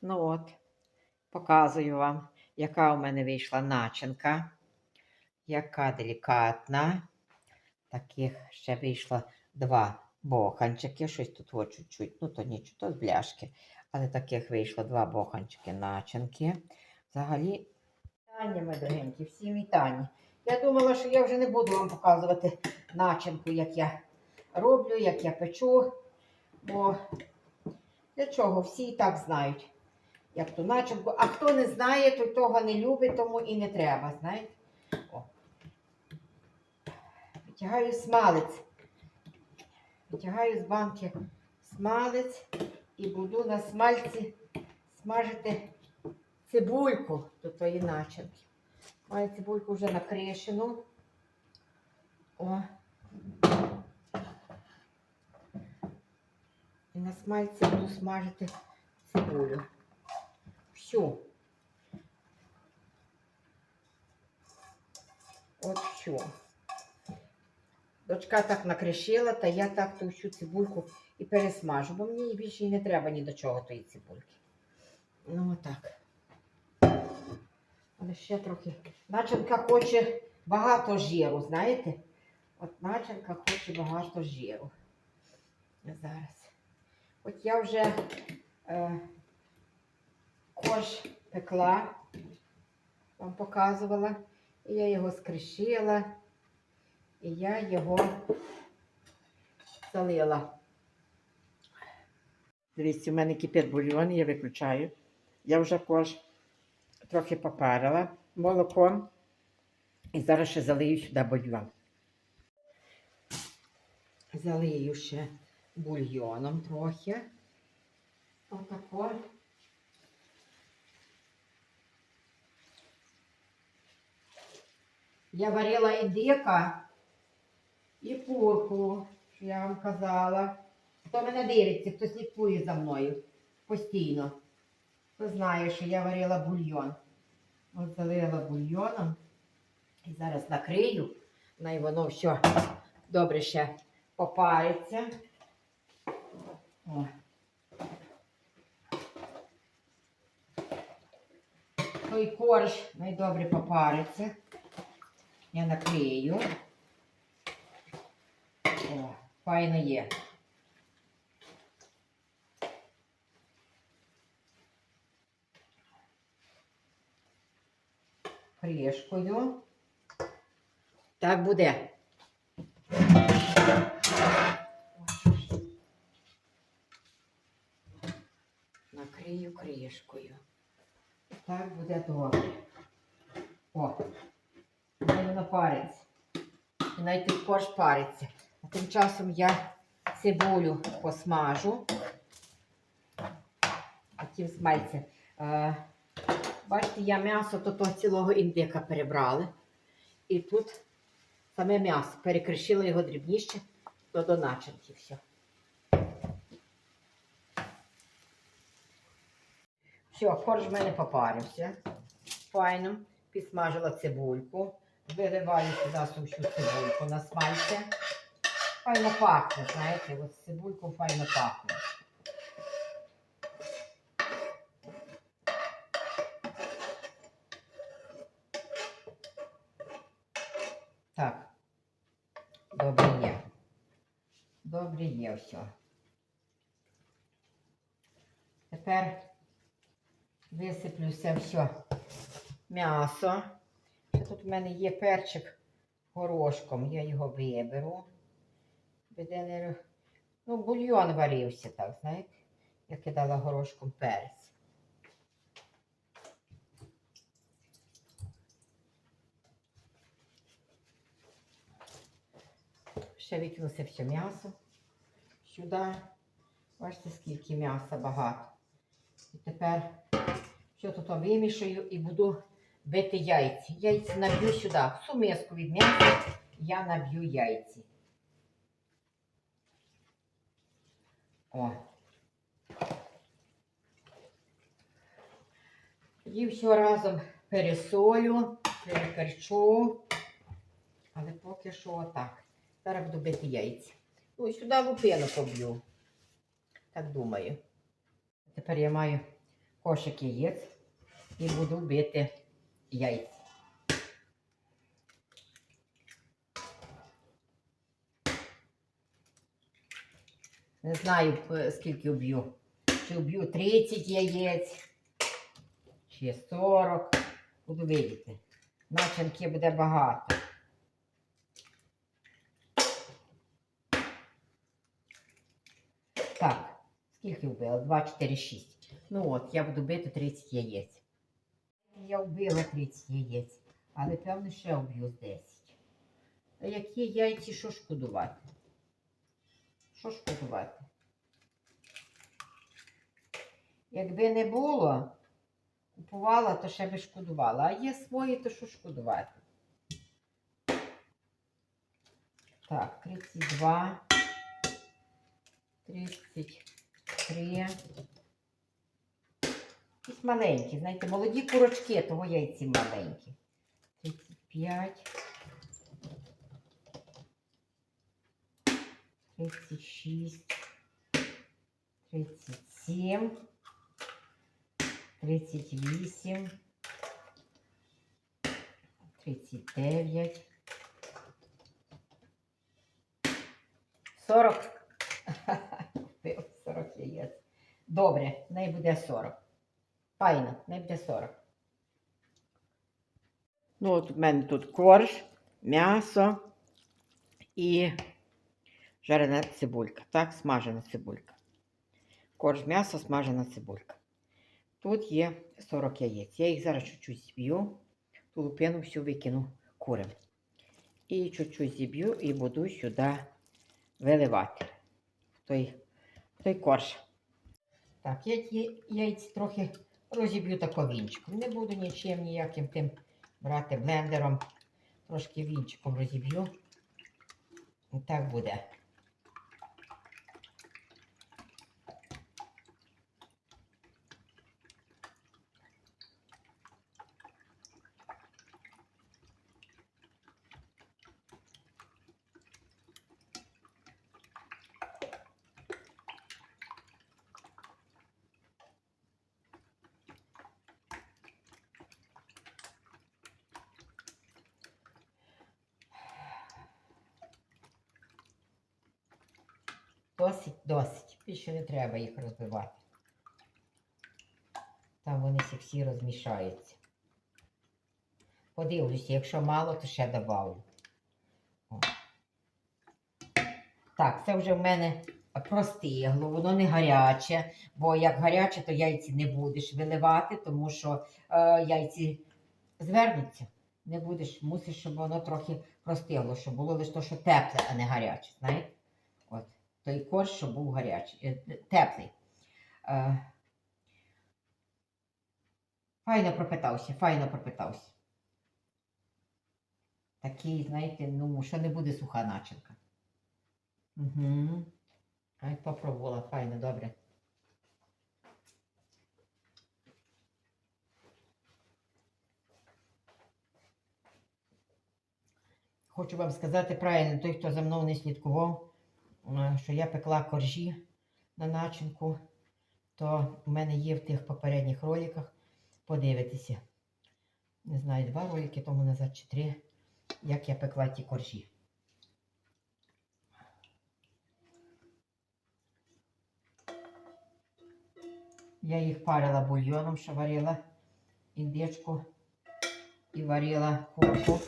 Ну от, показую вам, яка у мене вийшла начинка. Яка делікатна. Таких ще вийшло два боханчики. Щось тут о, чуть-чуть, ну то нічого, то з бляшки. Але таких вийшло два боханчики начинки. Взагалі, вітання, мої дорогенькі, всім вітання. Я думала, що я вже не буду вам показувати начинку, як я роблю, як я печу. Бо для чого? Всі і так знають, як ту начинку. А хто не знає, той того не любить, тому і не треба, знаєте? О. Витягаю смалець. Витягаю з банки смалець і буду на смальці смажити цибульку до тої начинки. Маю цибульку вже накришену. О. І на смальці буду смажити цибулю. Всю. От всю. Дочка так накришила, та я так ту всю цибульку і пересмажу, бо мені більше і не треба ні до чого тої цибульки. Ну отак. Але ще трохи. Начинка хоче багато жиру, знаєте? От начинка хоче багато жиру. Зараз. От я вже е, корж пекла, вам показувала. І я його скришила. І я його залила. Дивіться, у мене кипить бульйон, я виключаю. Я вже корж трохи попарила молоком. І зараз ще залию сюди бульйон. Залию ще бульйоном трохи. Отако. Я варила і дика, і курку, що я вам казала. Хто мене дивиться, хто слідкує за мною постійно, хто знає, що я варила бульйон. От залила бульйоном. І зараз накрию, най воно все добре ще попариться. О. Той корж найдобре попариться. Я накрию. О, файно є. Кришкою. Так буде. Накрию кришкою. Так буде добре. О, париться. І навіть той корж париться. А тим часом я цибулю посмажу. А тим. Е, бачите, я м'ясо то цілого індика перебрала. І тут саме м'ясо. Перекришила його дрібніше, то до начинки все. Все, корж в мене попарився. Файно. Підсмажила цибульку. Виливаю сюди сущу цибульку на смальце. Файно пахне, знаєте, от з файно пахне. Так. Добре є. Добре є все. Тепер висиплю це все м'ясо. Тут в мене є перчик горошком, я його виберу. Ну, бульйон варився так, знаєте. Я кидала горошком перець. Ще викину це все м'ясо сюди. Бачите, скільки м'яса багато. І тепер все тут вимішаю і буду бити яйці. Яйці наб'ю сюди. Всю миску від м'яса я наб'ю яйці. О. І все разом пересолю, переперчу. Але поки що отак. Зараз буду бити яйця. Ну, сюди лупину поб'ю. Так думаю. Тепер я маю кошик яєць і буду бити яйця. Не знаю, скільки вб'ю. Чи вб'ю 30 яєць, чи 40. Буду видіти. Начинки буде багато. Так, скільки вбила? 2, 4, 6. Ну от, я буду бити 30 яєць. Я вбила 30 яєць, але певно ще вб'ю з 10. А які яйці, що шкодувати? Що шкодувати? Якби не було, купувала, то ще би шкодувала. А є свої, то що шкодувати? Так, 32, 33. Якісь маленькі, знаєте, молоді курочки, того яйці маленькі. 35. 36. 37. 38. 39. 40. Купив 40 яєць. Добре, най буде 40. Файно, най буде 40. Ну, от у мене тут корж, м'ясо і жарена цибулька. Так, смажена цибулька. Корж, м'ясо, смажена цибулька. Тут є 40 яєць. Я їх зараз чуть-чуть зіб'ю, ту лупину всю викину курям. І чуть-чуть зіб'ю і буду сюди виливати в той, в той корж. Так, я ті яйці трохи розіб'ю тако вінчиком. Не буду нічим ніяким тим брати блендером. Трошки вінчиком розіб'ю. І так буде. Досить, досить. Більше не треба їх розбивати. Там вони всі, розмішаються. Подивлюся, якщо мало, то ще добавлю. О. Так, це вже в мене простигло, воно не гаряче, бо як гаряче, то яйці не будеш виливати, тому що е, яйці звернуться. Не будеш, мусиш, щоб воно трохи простигло, щоб було лише то, що тепле, а не гаряче. Знаєте? Той корж, щоб був гарячий, е, теплий. Е, Файно пропитався, файно пропитався. Такий, знаєте, ну, що не буде суха начинка. Угу. Ай, попробувала, файно, добре. Хочу вам сказати правильно, той, хто за мною не слідкував, що я пекла коржі на начинку, то в мене є в тих попередніх роликах. Подивитися. Не знаю, два ролики тому назад чи три, як я пекла ті коржі. Я їх парила бульйоном, що варила індичку і варила курку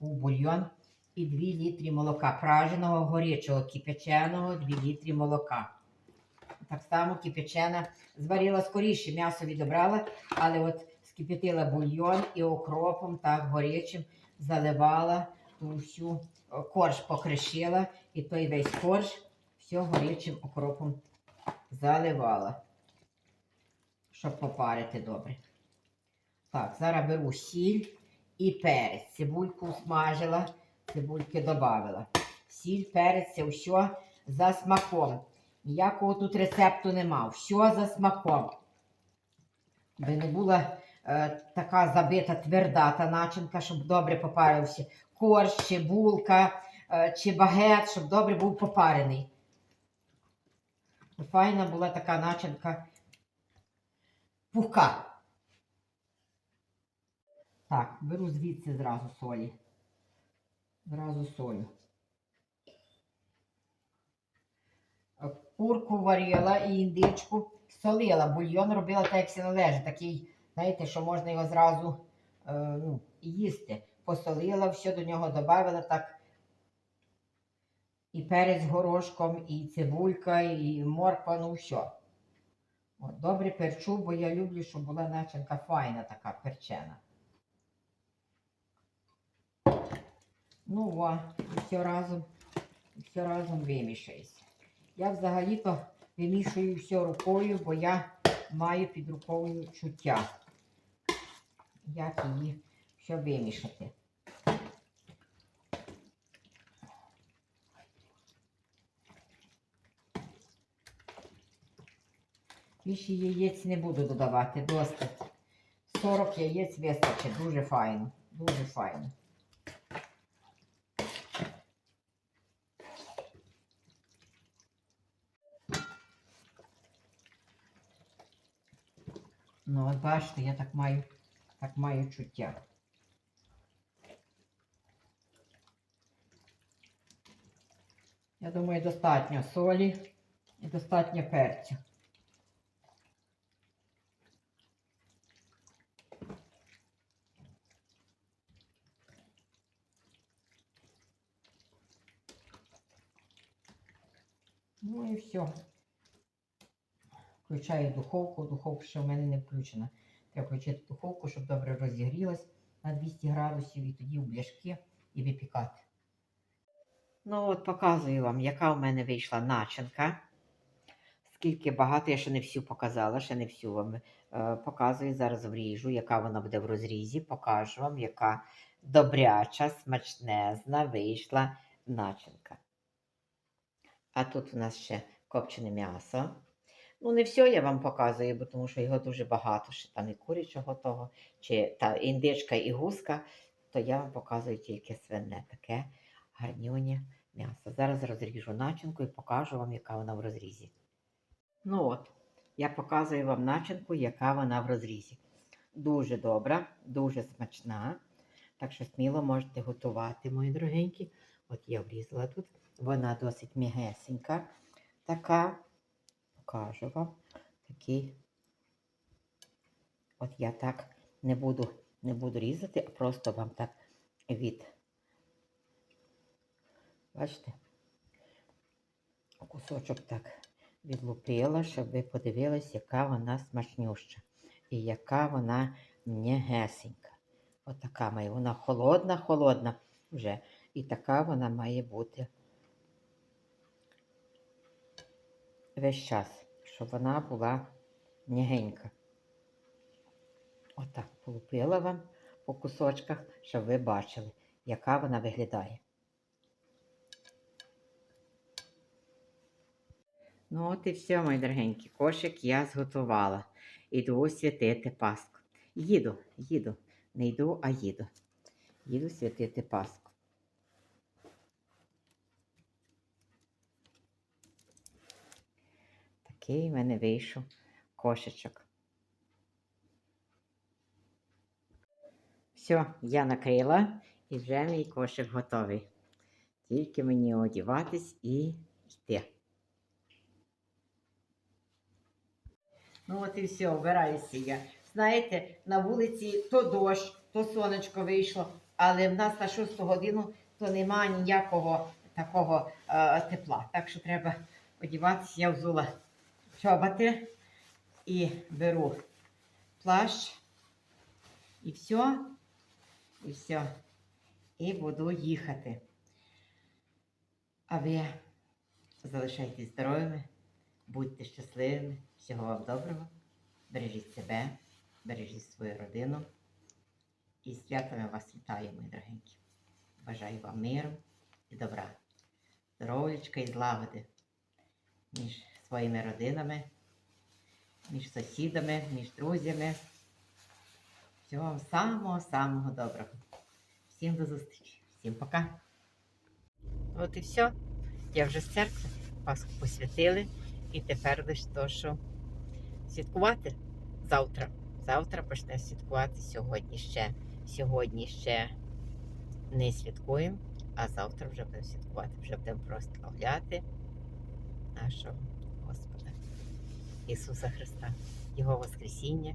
у бульйон і 2 літри молока. Праженого, горячого, кипяченого 2 літри молока. Так само кипячена зварила скоріше, м'ясо відобрала, але от скипятила бульйон і окропом, так горячим заливала ту всю корж покришила, і той весь корж все горячим окропом заливала, щоб попарити добре. Так, зараз беру сіль і перець. Цибульку смажила, цибульки додавила. Сіль, перець, все за смаком. Ніякого тут рецепту нема. Все за смаком. Би не була е, така забита тверда та начинка, щоб добре попарився. Корж, чи булка, е, чи багет, щоб добре був попарений. Файна була така начинка. пухка. Так, беру звідси зразу солі. Зразу солю. Е, Курку варила і індичку солила, бульйон робила так, як все належить. Такий, знаєте, що можна його зразу е, ну, їсти. Посолила, все до нього додавила так. І перець горошком, і цибулька, і морква, ну все. От, добре перчу, бо я люблю, щоб була начинка файна така перчена. Ну, о, і все разом, і все разом вимішається. Я взагалі-то вимішую все рукою, бо я маю під рукою чуття. Як її все вимішати. Більше яєць не буду додавати, досить. 40 яєць вистачить, дуже файно, дуже файно. Ну, от бачите, я так маю, так маю чуття. Я думаю, достатньо солі і достатньо перцю. Ну і все. Включаю духовку. Духовка ще в мене не включена. Треба включити духовку, щоб добре розігрілась на 200 градусів і тоді в бляшки і випікати. Ну от показую вам, яка в мене вийшла начинка. Скільки багато, я ще не всю показала, ще не всю вам е, показую. Зараз вріжу, яка вона буде в розрізі. Покажу вам, яка добряча, смачнезна вийшла начинка. А тут у нас ще копчене м'ясо. Ну, не все я вам показую, бо тому що його дуже багато. Ще там і курячого того, чи та індичка і гуска, то я вам показую тільки свине, таке гарнюнє м'ясо. Зараз розріжу начинку і покажу вам, яка вона в розрізі. Ну от, я показую вам начинку, яка вона в розрізі. Дуже добра, дуже смачна. Так що сміло можете готувати, мої дорогенькі. От я врізала тут. Вона досить м'ягесенька. Така, покажу вам. Такий. От я так не буду, не буду різати, а просто вам так від. Бачите? Кусочок так відлупила, щоб ви подивились, яка вона смачнюща. І яка вона м'ягесенька. Отака має. Вона холодна, холодна вже. І така вона має бути весь час, щоб вона була м'ягенька. Отак полупила вам по кусочках, щоб ви бачили, яка вона виглядає. Ну, от і все, мої дорогенькі, кошик я зготувала. Іду святити Пасху. Їду, їду. Не йду, а їду. Їду святити Пасху. Такий в мене вийшов кошечок. Все, я накрила і вже мій кошик готовий. Тільки мені одіватись і йти. Ну от і все, вбираюся я. Знаєте, на вулиці то дощ, то сонечко вийшло, але в нас на 6 годину то немає ніякого такого е, тепла. Так що треба одіватися. Я взула чоботи і беру плащ. І все, і все. І буду їхати. А ви залишайтесь здоровими, будьте щасливими. Всього вам доброго. Бережіть себе, бережіть свою родину. І святами вас вітаю, мої дорогенькі. Бажаю вам миру і добра, здоров'ячка і злагоди між своїми родинами, між сусідами, між друзями. Всього вам самого-самого доброго. Всім до зустрічі. Всім пока. От і все. Я вже з церкви Пасху посвятили. І тепер лише то, що святкувати. завтра. Завтра почнемо святкувати. Сьогодні ще, сьогодні ще не святкуємо, а завтра вже будемо святкувати. Вже будемо прославляти нашого Ісуса Христа, Його Воскресіння.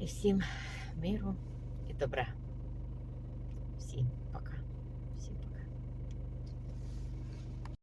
І всім миру і добра. Всім пока.